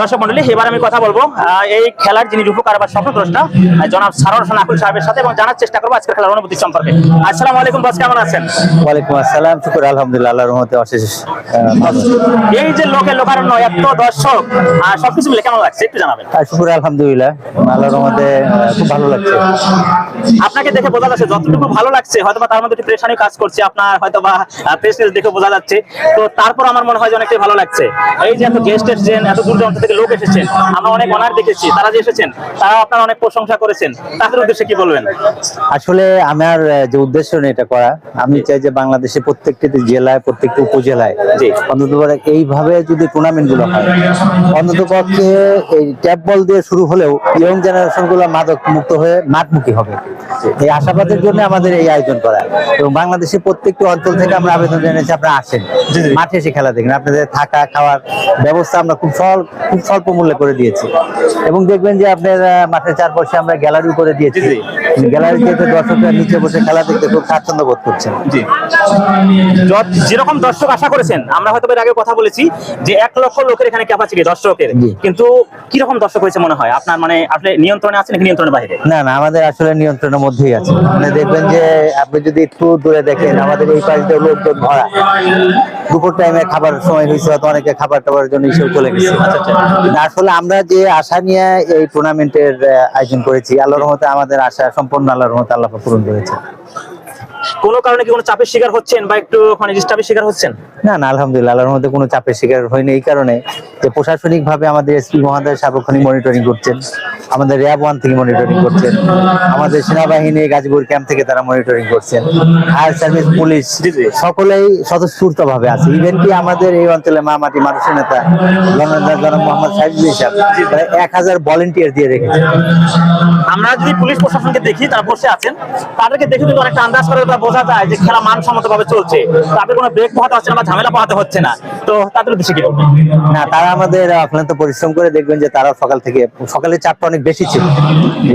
দর্শক মন্ডলী এবার আমি কথা বলব এই খেলার যিনি রূপকার বা স্বপ্নদ্রষ্টা জনাব সারোর হোসেন আকুল সাহেবের সাথে এবং জানার চেষ্টা করব আজকের খেলার অনুভূতি সম্পর্কে। আসসালামু আলাইকুম বস কেমন আছেন? ওয়ালাইকুম আসসালাম শুকুর আলহামদুলিল্লাহ আল্লাহর রহমতে অশেষ। এই যে লোকে লোকারণ্য এত দর্শক আর সবকিছু মিলে কেমন লাগছে একটু জানাবেন। শুকুর আলহামদুলিল্লাহ আল্লাহর রহমতে খুব ভালো লাগছে। আপনাকে দেখে বোঝা যাচ্ছে যতটুকু ভালো লাগছে হয়তো তার মধ্যে প্রেশানি কাজ করছে আপনার হয়তো বা প্রেসনেস দেখে বোঝা যাচ্ছে। তো তারপর আমার মনে হয় যে অনেকটাই ভালো লাগছে। এই যে এত গেস্ট এসেছেন এত দূর দূরান্ত থেকে লোক এসেছেন আমরা অনেক অনার দেখেছি তারা যে এসেছেন তারা আপনার অনেক প্রশংসা করেছেন। তাদের উদ্দেশ্যে কি বলবেন? আসলে আমার যে উদ্দেশ্য নেই এটা করা আমি চাই যে বাংলাদেশে প্রত্যেকটি জেলায় প্রত্যেকটি উপজেলায়। অন্তত এইভাবে যদি টুর্নামেন্টগুলো হয় অন্তত পক্ষে এই ট্যাপ বল দিয়ে শুরু হলেও ইয়ং জেনারেশনগুলো মাদক মুক্ত হয়ে মাঠমুখী হবে। এই আশাবাদের জন্য আমাদের এই আয়োজন করা। এবং বাংলাদেশের প্রত্যেকটি অঞ্চল থেকে আমরা আবেদন জানিয়েছি আপনারা আসেন। মাঠে এসে খেলা দেখেন। আপনাদের থাকা খাওয়ার ব্যবস্থা আমরা খুব স্বল্প খুব স্বল্প মূল্যে করে দিয়েছি। এবং দেখবেন যে আপনার মাঠের চারপাশে আমরা গ্যালারি করে দিয়েছি। গ্যালারিতে দর্শকরা নিচে বসে খেলা দেখতে খুব স্বাচ্ছন্দ্য বোধ করছেন। যেরকম দর্শক আশা করেছেন আমরা হয়তো এর আগে কথা বলেছি যে এক লক্ষ লোকের এখানে ক্যাপাসিটি দর্শকের। জি। কিন্তু কীরকম দর্শক হয়েছে মনে হয়? আপনার মানে আসলে নিয়ন্ত্রণে নাকি নিয়ন্ত্রণের বাইরে? না না আমাদের আসলে নিয়ন্ত্রণের মধ্যেই আছে। মানে দেখবেন যে আপনি যদি একটু দূরে দেখেন আমাদের এই পাশ দিয়ে লোকজন ভরা দুপুর টাইমে খাবার সময় হয়েছে হয়তো অনেকে খাবার টাবার জন্য এসেও চলে গেছে। না, আসলে আমরা যে আশা নিয়ে এই টুর্নামেন্টের আয়োজন করেছি আল্লাহর রহমতে আমাদের আশা সম্পূর্ণ আল্লাহর রহমতে আল্লাহ পূরণ করেছে। কোনো কারণে কি কোনো চাপের শিকার হচ্ছেন বা একটু মানে ডিস্টার্বের শিকার হচ্ছেন? না না আলহামদুলিল্লাহ আল্লাহর মধ্যে কোনো চাপের শিকার হয়নি এই কারণে যে প্রশাসনিক ভাবে আমাদের এসপি মহোদয় সার্বক্ষণিক মনিটরিং করছেন আমাদের র্যাব ওয়ান থেকে মনিটরিং করছেন আমাদের সেনাবাহিনী গাজীপুর ক্যাম্প থেকে তারা মনিটরিং করছেন ফায়ার সার্ভিস পুলিশ। সকলেই স্বতঃস্ফূর্ত ভাবে আছে। ইভেন কি আমাদের এই অঞ্চলে মা মাটি মানুষের নেতা জনাব মোহাম্মদ সাহিদ সাহেব প্রায় এক হাজার ভলেন্টিয়ার দিয়ে রেখেছে। আমরা যদি পুলিশ প্রশাসনকে দেখি তারা বসে আছেন তাদেরকে দেখে কিন্তু অনেকটা আন্দাজ করে বা বোঝা যায় যে খেলা মানসম্মত ভাবে চলছে তাদের কোনো ব্রেক পোহাতে হচ্ছে না বা ঝামেলা পোহাতে হচ্ছে না। তো তাদের উদ্দেশ্যে কি না, তারা আমাদের অক্লান্ত পরিশ্রম করে দেখবেন যে তারা সকাল থেকে, সকালের চাপটা অনেক বেশি ছিল।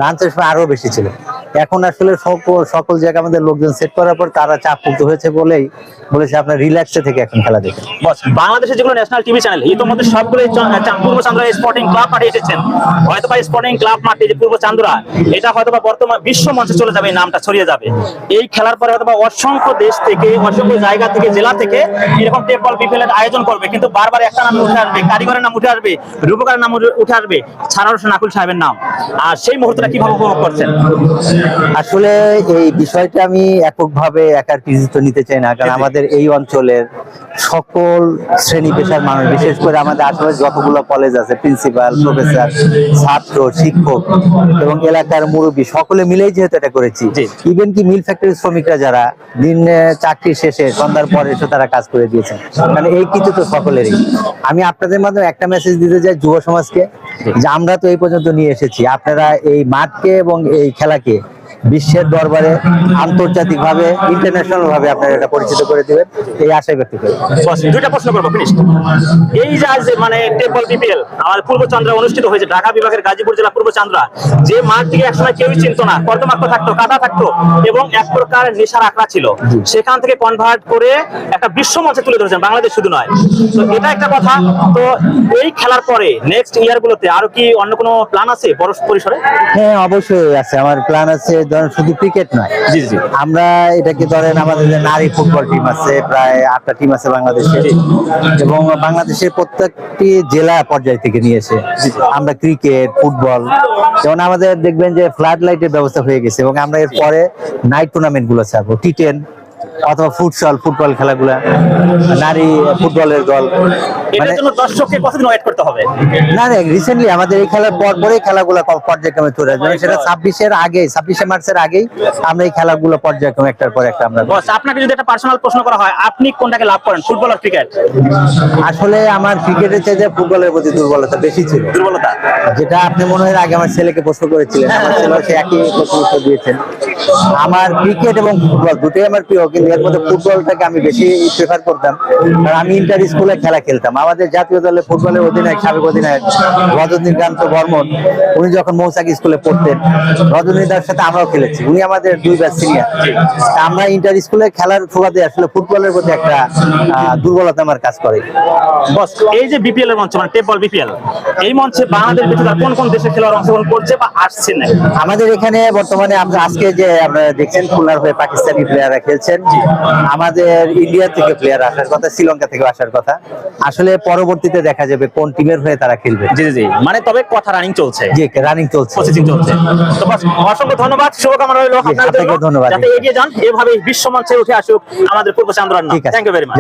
লাঞ্চের সময় আরও বেশি ছিল। এখন আসলে সকল সকল জায়গায় আমাদের লোকজন সেট করার পর তারা চাপ মুক্ত হয়েছে বলেই বলেছে আপনার রিল্যাক্সে থেকে এখন খেলা দেখেন। বস, বাংলাদেশের যেগুলো ন্যাশনাল টিভি চ্যানেল ইতিমধ্যে সবগুলো পূর্ব চান্দুরা স্পোর্টিং ক্লাব মাঠে এসেছেন হয়তো বা স্পোর্টিং ক্লাব মাঠে যে পূর্ব চান্দুরা, এটা হয়তো বা বর্তমান বিশ্ব মঞ্চে চলে যাবে নামটা ছড়িয়ে যাবে। এই খেলার পরে হয়তো বা অসংখ্য দেশ থেকে, অসংখ্য জায়গা থেকে, জেলা থেকে এরকম টেবল বিপিএল আয়োজন করবে। কিন্তু বারবার একটা নাম উঠে আসবে, কারিগরের নাম উঠে আসবে, রূপকারের নাম উঠে- আসবে, ছাড়ার হোসেন আকুল সাহেবের নাম। আর সেই মুহূর্তটা কীভাবে উপভোগ করছেন? আসলে এই বিষয়টা আমি এককভাবে একার কৃতিত্ব নিতে চাই না কারণ আমাদের এই অঞ্চলের সকল শ্রেণি পেশার মানুষ বিশেষ করে আমাদের আশেপাশে যতগুলো কলেজ আছে প্রিন্সিপাল প্রফেসর ছাত্র শিক্ষক এবং এলাকার মুরব্বী সকলে মিলেই যেহেতু এটা করেছি ইভেন কি মিল ফ্যাক্টরির শ্রমিকরা যারা দিন চাকরি শেষে সন্ধ্যার পরে এসে তারা কাজ করে দিয়েছেন মানে এই কিছু তো সকলেরই। আমি আপনাদের মাধ্যমে একটা মেসেজ দিতে চাই যুব সমাজকে যে আমরা তো এই পর্যন্ত নিয়ে এসেছি আপনারা এই মাঠকে এবং এই খেলাকে বিশ্বের দরবারে আন্তর্জাতিক ভাবে ইন্টারন্যাশনাল ভাবে আপনারা এটা পরিচিত করে দিবেন। এই আশাই ব্যক্ত করি। দুইটা প্রশ্ন করব ফিনিশ এই যে আজ মানে টেবল বিপিএল আমাদের পূর্ব চান্দ্রা অনুষ্ঠিত হয়েছে ঢাকা বিভাগের গাজীপুর জেলা পূর্ব চান্দ্রা। যে মাঠটিকে একসময় কেউই চিনত না কর্দমাক্ত থাকতো কাদা থাকতো এবং এক প্রকার নেশার আঁকড়া ছিল। সেখান থেকে কনভার্ট করে একটা বিশ্ব মঞ্চে তুলে ধরেছেন বাংলাদেশ শুধু নয়। তো এটা একটা কথা তো এই খেলার পরে নেক্সট ইয়ার গুলোতে আরও কি অন্য কোনো প্ল্যান আছে বড় পরিসরে? হ্যাঁ অবশ্যই আছে। আমার প্ল্যান আছে ধরেন শুধু ক্রিকেট নয়। জি জি। আমরা এটাকে ধরেন আমাদের যে নারী ফুটবল টিম আছে প্রায় আটটা টিম আছে বাংলাদেশে। এবং বাংলাদেশের প্রত্যেকটি জেলা পর্যায় থেকে নিয়ে এসে আমরা ক্রিকেট ফুটবল যেমন আমাদের দেখবেন যে ফ্লাড লাইটের ব্যবস্থা হয়ে গেছে এবং আমরা এরপরে নাইট টুর্নামেন্টগুলো ছাড়বো টি টেন অথবা ফুটসল ফুটবল খেলাগুলা নারী ফুটবলের দল। মানে এটার জন্য দর্শককে কতদিন ওয়েট করতে হবে? না না রিসেন্টলি আমাদের এই খেলার পর পরে খেলাগুলো পর্যায়ক্রমে চলে আসবে। সেটা ছাব্বিশের আগে ছাব্বিশে মার্চের আগেই আমরা এই খেলাগুলো পর্যায়ক্রমে একটার পর একটা আমরা আপনাকে যদি একটা পার্সোনাল প্রশ্ন করা হয় আপনি কোনটাকে লাভ করেন ফুটবল আর ক্রিকেট আসলে আমার ক্রিকেটের চাইতে ফুটবলের প্রতি দুর্বলতা বেশি ছিল। দুর্বলতা? যেটা আপনি মনে হয় আগে আমার ছেলেকে প্রশ্ন করেছিলেন আমার ছেলে সে একই প্রশ্ন দিয়েছেন। আমার ক্রিকেট এবং ফুটবল দুটোই আমার প্রিয় কিন্তু এর মধ্যে ফুটবলটাকে আমি বেশি প্রেফার করতাম। আর আমি ইন্টার স্কুলে খেলা খেলতাম। আমাদের জাতীয় দলে ফুটবলের অধিনায়ক সাবেক অধিনায়ক রজনীকান্ত বর্মন উনি যখন মৌসাক স্কুলে পড়তেন রজনীদার সাথে আমরাও খেলেছি। উনি আমাদের দুই ব্যাচ সিনিয়র আমরা ইন্টার স্কুলে খেলার আসলে ফুটবলের প্রতি একটা দুর্বলতা আমার কাজ করে। বস এই যে বিপিএল এর মঞ্চ মানে টেপ বিপিএল এই মঞ্চে বাংলাদেশ আর কোন কোন দেশের খেলোয়াড় অংশগ্রহণ করছে বা আসছে না? আমাদের এখানে বর্তমানে আমরা আজকে যে আপনারা দেখছেন খুলনার হয়ে পাকিস্তানি প্লেয়াররা খেলছেন আমাদের ইন্ডিয়া থেকে প্লেয়ার আসার কথা শ্রীলঙ্কা থেকে আসার কথা। আসলে পরবর্তীতে দেখা যাবে কোন টিমের হয়ে তারা খেলবে। জি জি মানে তবে কথা রানিং চলছে। জি রানিং চলছে। প্রসেসিং চলছে। তো বাস অসংখ্য ধন্যবাদ শুভকামনা রইল আপনাদের জন্য। ধন্যবাদ। যাতে এগিয়ে যান এভাবে বিশ্ব মঞ্চে উঠে আসুক আমাদের পূর্ব চান্দ্রান থ্যাংক ইউ ভেরি মাচ